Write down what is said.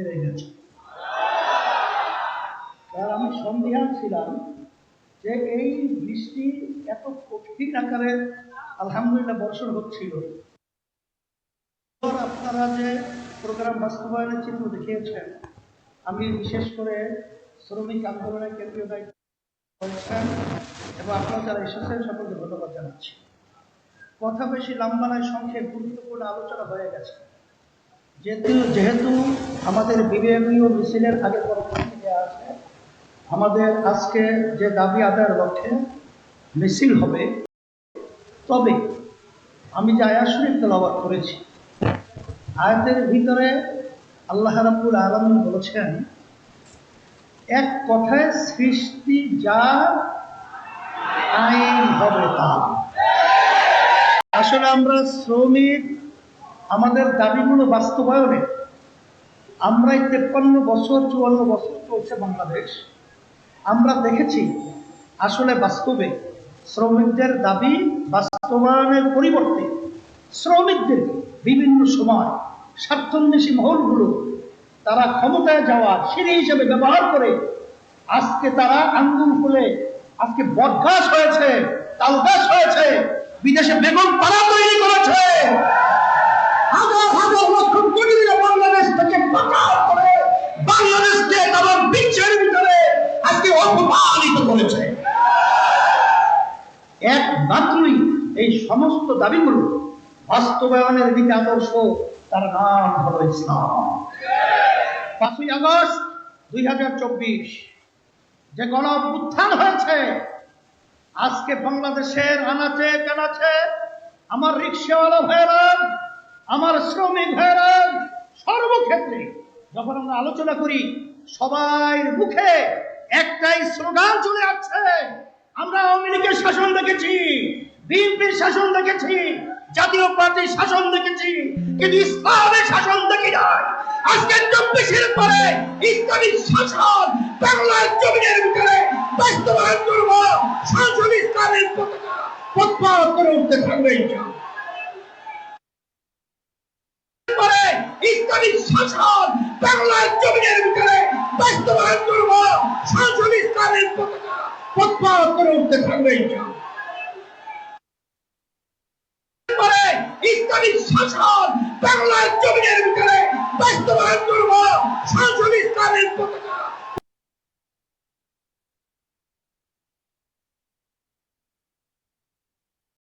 বেড়ে গেছে। আর আমি সন্দেহান ছিলাম যে এই বৃষ্টি এত কঠিন আকারে আলহামদুলিল্লাহ বর্ষণ হচ্ছিল। আপনারা যে প্রোগ্রাম বাস্তবায়নের চিত্র দেখিয়েছেন, আমি বিশেষ করে শ্রমিক আন্দোলনের কেন্দ্রীয় দায়িত্ব করেছেন এবং আপনারা যারা এসেছেন সকলকে ধন্যবাদ জানাচ্ছি। কথা বেশি লম্বা নয়, সংক্ষেপ গুরুত্বপূর্ণ আলোচনা হয়ে গেছে। যেহেতু যেহেতু আমাদের বিবেকীয় মিছিলের আগে পরবর্তী আছে, আমাদের আজকে যে দাবি আদায়ের লক্ষ্যে মিছিল হবে, তবে আমি যে আয়া শরীফ তেলাওয়াত করেছি, আয়াতের ভিতরে আল্লাহ রাব্বুল আলামিন বলেছেন, এক কথায় সৃষ্টি যা আইন হবে তা আসলে আমরা শ্রমিক আমাদের দাবিগুলো বাস্তবায়নে আমরা এই তেপ্পান্ন বছর, চুয়ান্ন বছর চলছে বাংলাদেশ। আমরা দেখেছি আসলে বাস্তবে শ্রমিকদের দাবি বাস্তবায়নের পরিবর্তে শ্রমিকদের বিভিন্ন সময় স্বার্থন্বেষী মহলগুলো তারা ক্ষমতায় যাওয়ার সিঁড়ি হিসেবে ব্যবহার করে আজকে তারা আঙ্গুল খুলে, আজকে বদগাছ হয়েছে, তালগাছ হয়েছে, বিদেশে বেগম পাড়া তৈরি করেছে। মাত্রই এই সমস্ত দাবিগুলো বাস্তবায়নের দিকে আদর্শ, তার নাম হলো ইসলাম। পাঁচই আগস্ট দুই হাজার চব্বিশ, যে গণ উত্থান হয়েছে, আজকে বাংলাদেশের আনাচে কানাচে আমার রিক্সাওয়ালা ভাইয়েরা, আমার শ্রমিক ভাইয়েরা, সর্বক্ষেত্রে যখন আমরা আলোচনা করি সবাই মুখে একটাই স্লোগান চলে আসছে লীগের শাসন দেখেছি, বিএনপির শাসন দেখেছি, জাতীয় পার্টির শাসন দেখেছি, কিন্তু ইসলামের শাসন দেখি নাই আজকে চব্বিশের পরে ইসলামিক শাসন বাংলার জমিনের ভিতরে বাস্তবায়ন করব শাসন ইসলামের পতাকা প্রত্যাহার করে উঠতে থাকবে। করে ইসলামিক শাসন বাংলার জমিনের ভিতরে বাস্তবায়ন করব বাংলার জমিনের